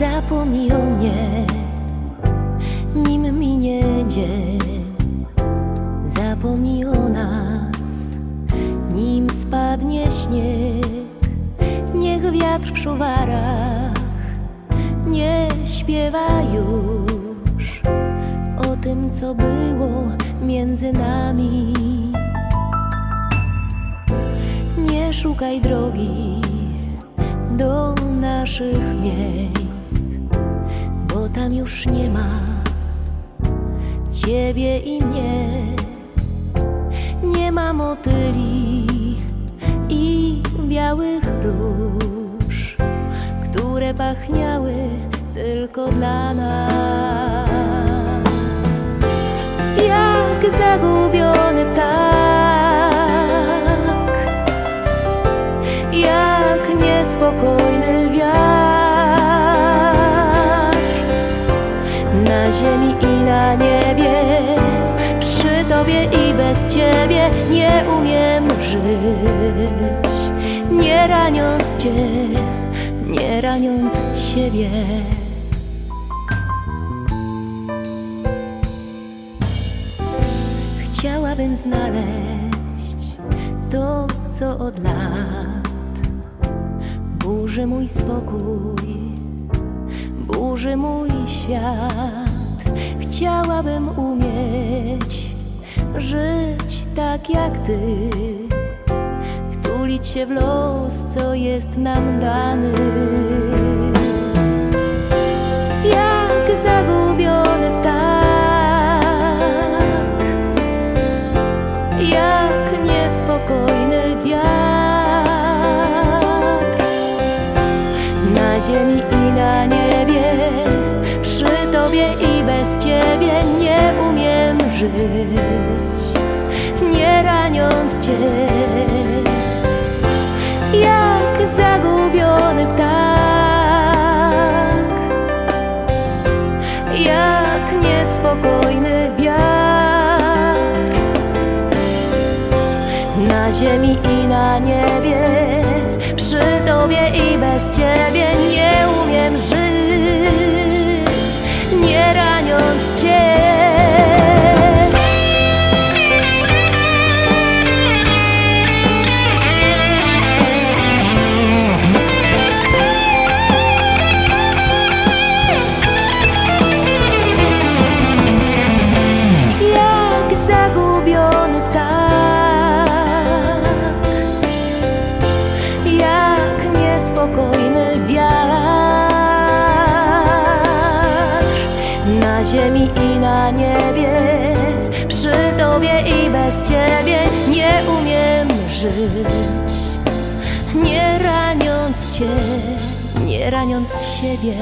Zapomnij o mnie, nim minie dzień. Zapomnij o nas, nim spadnie śnieg. Niech wiatr w szuwarach nie śpiewa już o tym, co było między nami. Nie szukaj drogi do naszych miejsc, bo tam już nie ma ciebie i mnie. Nie ma motyli i białych róż, które pachniały tylko dla nas. Jak zagubiony ptak, jak niespokojny wiatr na ziemi i na niebie. Przy tobie i bez ciebie nie umiem żyć, nie raniąc cię, nie raniąc siebie. Chciałabym znaleźć to, co od lat burzy mój spokój, burzy mój świat. Chciałabym umieć żyć tak jak ty, wtulić się w los, co jest nam dany. Jak zagubiony ptak, jak niespokojny wiatr na ziemi i na niebie. Tobie i bez ciebie nie umiem żyć, nie raniąc cię. Jak zagubiony ptak, jak niespokojny wiatr na ziemi i na niebie. Przy tobie i bez ciebie nie umiem żyć, nie ziemi i na niebie. Przy tobie i bez ciebie nie umiem żyć, nie raniąc cię, nie raniąc siebie.